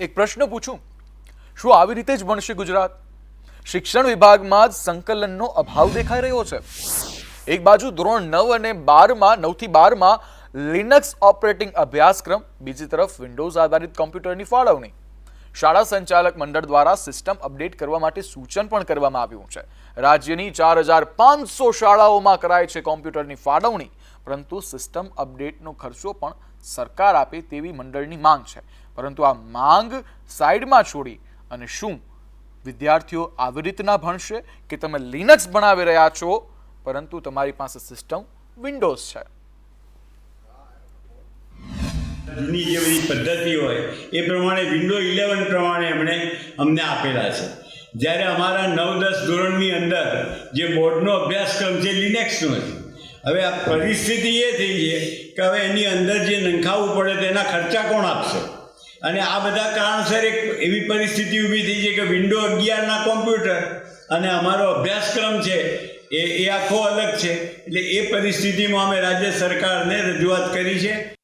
એક પ્રશ્ન પૂછું. શું આવી રીતે જ ભણશે ગુજરાત? શિક્ષણ વિભાગમાં જ સંકલનનો અભાવ દેખાઈ રહ્યો છે. એક બાજુ ધોરણ નવ અને બારમાં, નવથી બારમાં લિનક્સ ઓપરેટિંગ અભ્યાસક્રમ, બીજી તરફ વિન્ડોઝ આધારિત કોમ્પ્યુટરની ફાળવણી. શાળા સંચાલક મંડળ દ્વારા સિસ્ટમ અપડેટ કરવા માટે સૂચન પણ કરવામાં આવ્યું છે. રાજ્યની ચાર હજાર પાંચસો શાળાઓમાં કરાય છે કોમ્પ્યુટરની ફાળવણી, પરંતુ સિસ્ટમ અપડેટનો ખર્ચો પણ સરકાર આપે તેવી મંડળની માંગ છે. પરંતુ આ માંગ સાઈડમાં છોડી અને શું વિદ્યાર્થીઓ આવી રીતના ભણશે કે તમે લિનક્સ ભણાવી રહ્યા છો, પરંતુ તમારી પાસે સિસ્ટમ વિન્ડોઝ છે. જૂની જે બધી પદ્ધતિ હોય, એ પ્રમાણે વિન્ડો ઇલેવન પ્રમાણે એમણે અમને આપેલા છે. જ્યારે અમારા નવ દસ ધોરણની અંદર જે બોર્ડનો અભ્યાસક્રમ છે, લિનેક્સનો છે. હવે આ પરિસ્થિતિ એ થઈ છે કે હવે એની અંદર જે નંખાવવું પડે તેના ખર્ચા કોણ આપશે? અને આ બધા કારણસર એક એવી પરિસ્થિતિ ઊભી થઈ છે કે વિન્ડો અગિયારના કોમ્પ્યુટર અને અમારો અભ્યાસક્રમ છે, એ એ આખો અલગ છે. એટલે એ પરિસ્થિતિમાં અમે રાજ્ય સરકારને રજૂઆત કરી છે.